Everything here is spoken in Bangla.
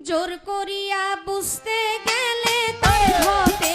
জোর করিয়া বুঝতে গেলে তাই ঘটে